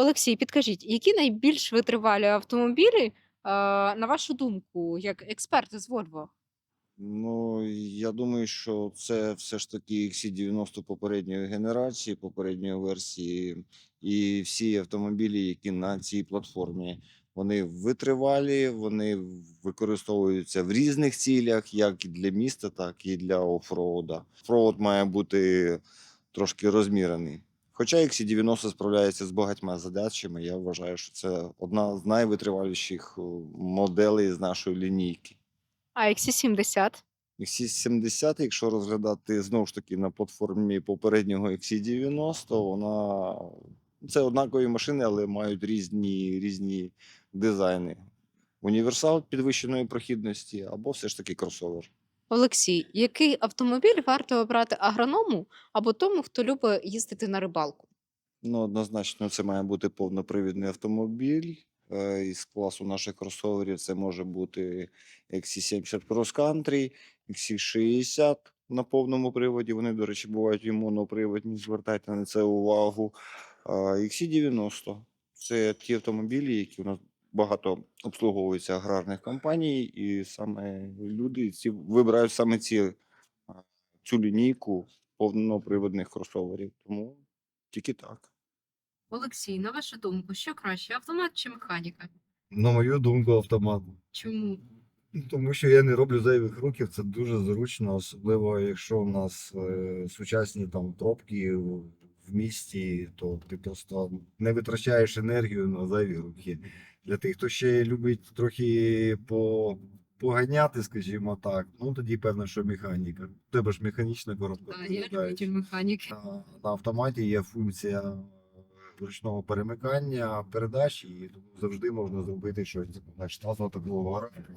Олексій, підкажіть, які найбільш витривалі автомобілі, е, на вашу думку, як експерти з Volvo? Ну, я думаю, що це все ж таки XC90 попередньої генерації, попередньої версії, і всі автомобілі, які на цій платформі. Вони витривалі, вони використовуються в різних цілях, як і для міста, так і для офроуда. Офроуд має бути трошки розмірений. Хоча XC90 справляється з багатьма задачами, я вважаю, що це одна з найвитриваліших е, моделей з нашої лінійки. А XC70? XC70, якщо розглядати знову ж таки на платформі попереднього XC90, вона це однакові машини, але мають різні, різні дизайни. Універсал підвищеної прохідності або все ж таки кросовер. Олексій, який автомобіль варто обрати агроному або тому, хто любить їздити на рибалку? Ну, однозначно, це має бути повнопривідний автомобіль. Е, Із класу наших кросоверів це може бути XC70 Cross Country, XC60 на повному приводі. Вони, до речі, бувають і моноприводні, звертайте на це увагу. А XC90 це ті автомобілі, які у нас багато обслуговуються аграрних компаній, і саме люди ці вибирають саме ці, цю лінійку повноприводних кросоверів. Тому тільки так. Олексій, на вашу думку, що краще, автомат чи механіка? На мою думку, автомат. Чому? Тому що я не роблю зайвих рухів, це дуже зручно, особливо якщо у нас е, сучасні там тропки в в місті, то ти просто не витрачаєш енергію на зайві рухи. Для тих, хто ще любить трохи по, поганяти, скажімо так, ну тоді певно, що механіка. У тебе ж механічна коробка. передач. механіки. На, на автоматі є функція ручного перемикання передач, і тому завжди можна зробити щось на штатного такого гаранту.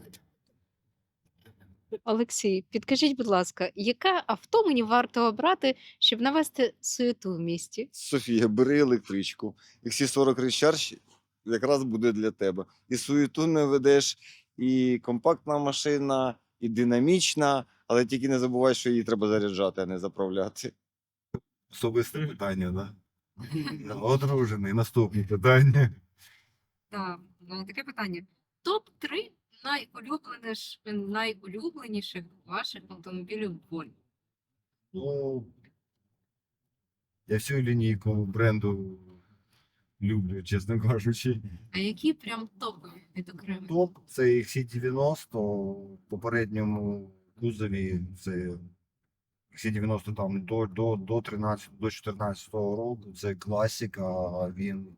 Олексій, підкажіть, будь ласка, яке авто мені варто обрати, щоб навести суєту в місті? Софія, бери електричку. XC40 Recharge якраз буде для тебе. І суєту не ведеш, і компактна машина, і динамічна, але тільки не забувай, що її треба заряджати, а не заправляти. Особисте питання, да? Одружений. Наступне питання. Так, ну таке питання. Топ-3 найулюбленіш, найулюбленіших ваших автомобілів Volvo. Ну, я всю лінійку бренду люблю, чесно кажучи. А які прям топові відокремлені? Топ це XC90 в попередньому кузові. Це XC90 там до, до, до 13, до 14 року. Це класика. Він,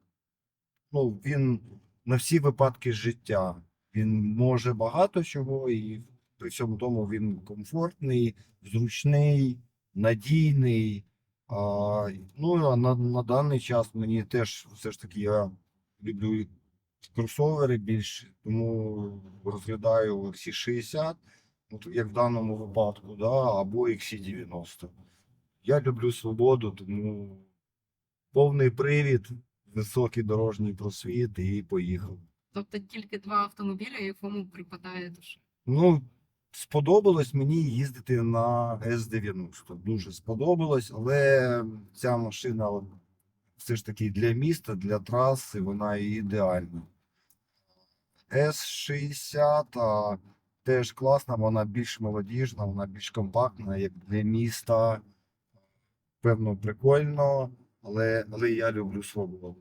ну, він на всі випадки життя. Він може багато чого, і при цьому тому він комфортний, зручний, надійний. А, ну а на, на даний час мені теж все ж таки я люблю кросовери більше, тому розглядаю XC60, от як в даному випадку, да, або XC90. Я люблю свободу, тому повний привід, високий дорожній просвіт і поїхав. Тобто тільки два автомобіля, якому припадає душа. Ну, сподобалось мені їздити на С-90. Дуже сподобалось, але ця машина все ж таки для міста, для траси, вона ідеальна. С-60 теж класна, вона більш молодіжна, вона більш компактна, як для міста. Певно, прикольно, але, але я люблю свободу.